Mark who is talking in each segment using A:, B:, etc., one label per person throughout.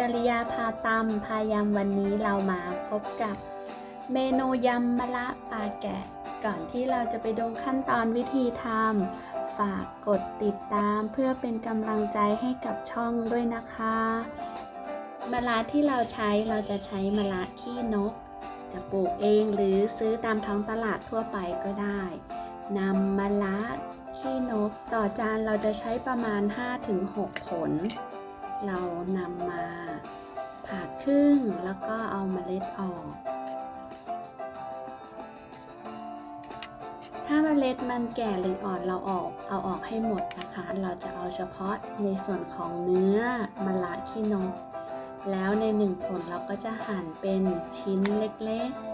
A: จริยาพาตำพายำวันนี้เรามาพบกับเมนูยำมะละปลาแกะ ก่อนที่เราจะไปดูขั้นตอนวิธีทำฝากกดติดตามเพื่อเป็นกำลังใจให้กับช่องด้วยนะคะมะละที่เราใช้เราจะใช้มะละขี้นก จะปลูกเองหรือซื้อตามท้องตลาดทั่วไปก็ได้นำมะละขี้นก ต่อจานเราจะใช้ประมาณ 5-6 ผล เรานำมาผ่าครึ่งแล้วก็เอาเมล็ดออก ถ้าเมล็ดมันแก่หรืออ่อนเราออก เอาออกให้หมดนะคะ เราจะเอาเฉพาะในส่วนของเนื้อมะละขี้นก แล้วในหนึ่งผลเราก็จะหั่นเป็นชิ้นเล็กๆ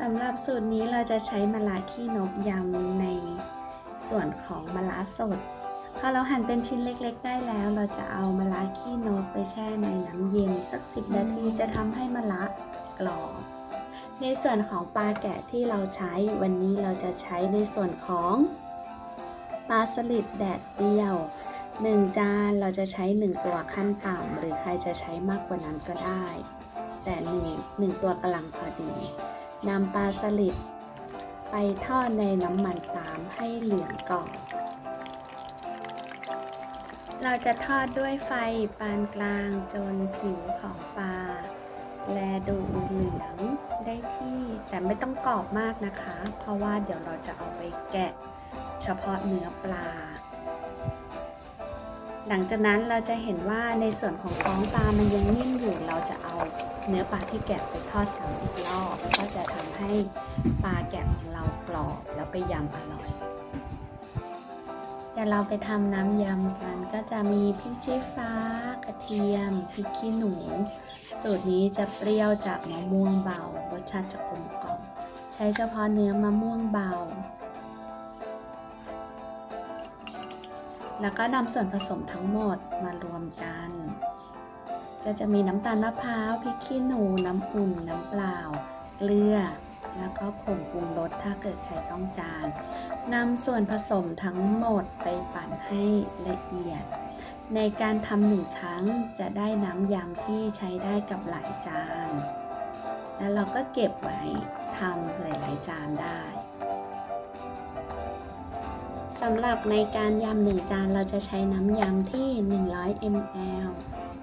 A: สำหรับสูตรนี้เราจะใช้มะละขี้นกยำใน ส่วนของมะละสด พอเราหั่นเป็นชิ้นเล็กๆ ได้แล้ว เราจะเอามะละขี้นกไปแช่ในน้ำเย็นสัก 10 นาทีจะทำให้มะละกรอบ ในส่วนของปลาแกะที่เราใช้วันนี้เราจะใช้ในส่วนของปลาสลิดแดดเดียว 1 จานเราจะใช้ 1 ตัวขั้นต่ำหรือใครจะใช้มากกว่านั้นก็ได้ แต่1 1ตัวกำลังพอดีนำปลาสลิด ไปทอดในน้ำมันปาล์มให้เหลืองก่อน เราจะทอดด้วยไฟปานกลางจนผิวของปลาแลดูเหลืองได้ที่แต่ไม่ต้องกรอบมากนะคะ เพราะว่าเดี๋ยวเราจะเอาไปแกะเฉพาะเนื้อปลา หลังจากนั้นเราจะเห็นว่าในส่วนของท้องปลามันยังนิ่มอยู่เราจะเอา เนื้อปลาที่แกะไปทอดซ้ำอีกรอบก็จะทำให้ปลาแกะของเรากรอบแล้วไปยำอร่อยเดี๋ยวเราไปทำน้ำยำกันก็จะมีพริกชี้ฟ้ากระเทียมพริกขี้หนู สูตรนี้จะเปรี้ยวจากมะม่วงเบารสชาติจะกลมกล่อมใช้เฉพาะเนื้อมะม่วงเบา แล้วก็นำส่วนผสมทั้งหมดมารวมกัน ก็จะมีน้ำตาลมะพร้าวพริกขี้หนูน้ำอุ่นน้ำเปล่า เกลือ แล้วก็ผงปรุงรสถ้าเกิดใครต้องการนำส่วนผสมทั้งหมดไปปั่นให้ละเอียด ในการทำหนึ่งครั้งจะได้น้ำยำที่ใช้ได้กับหลายจาน แล้วเราก็เก็บไว้ทำหลาย ๆ จานได้สำหรับในการยำหนึ่งจานเราจะใช้น้ำยำที่ 100 ml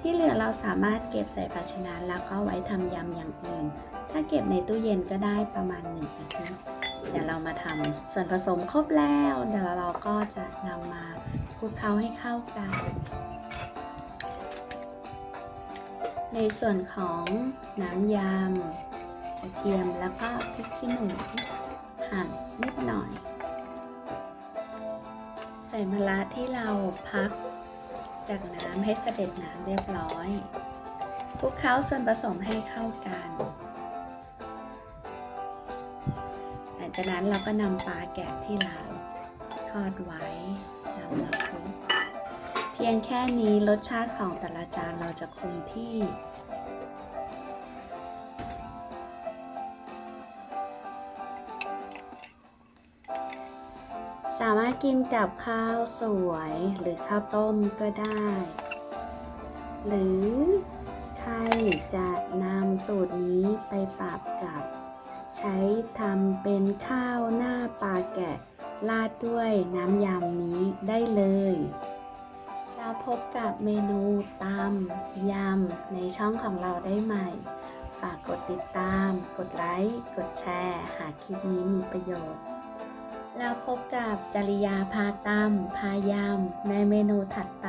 A: ที่เหลือเราสามารถเก็บใส่ภาชนะแล้วก็ไว้ทำยำอย่างอื่น ถ้าเก็บในตู้เย็นก็ได้ประมาณ1อาทิตย์เดี๋ยวเรามาทำส่วนผสมครบแล้ว เดี๋ยวเราก็จะนำมาคลุกเคล้าให้เข้ากัน ในส่วนของน้ำยำกระเทียมแล้วก็พริกขี้หนูหั่นนิดหน่อย ใส่มะระที่เราพัก จากน้ำให้เสด็จน้ำเรียบร้อยคลุกเคล้าส่วนผสมให้เข้ากันหลังจากนั้นเราก็นำปลาแกะที่เราทอดไว้นำมาคลุกเพียงแค่นี้รสชาติของแต่ละจานเราจะคงที่ สามารถกินกับข้าวสวยหรือข้าวต้มก็ได้ หรือใครจะนำสูตรนี้ไปปรับกับ ใช้ทำเป็นข้าวหน้าปลาแกะราดด้วยน้ำยำนี้ได้เลยเราพบกับเมนูตำยำในช่องของเราได้ใหม่ ฝากกดติดตาม กดไลค์ กดแชร์ หากคลิปนี้มีประโยชน์ แล้วพบกับจริยาพาตำพายามในเมนูถัดไป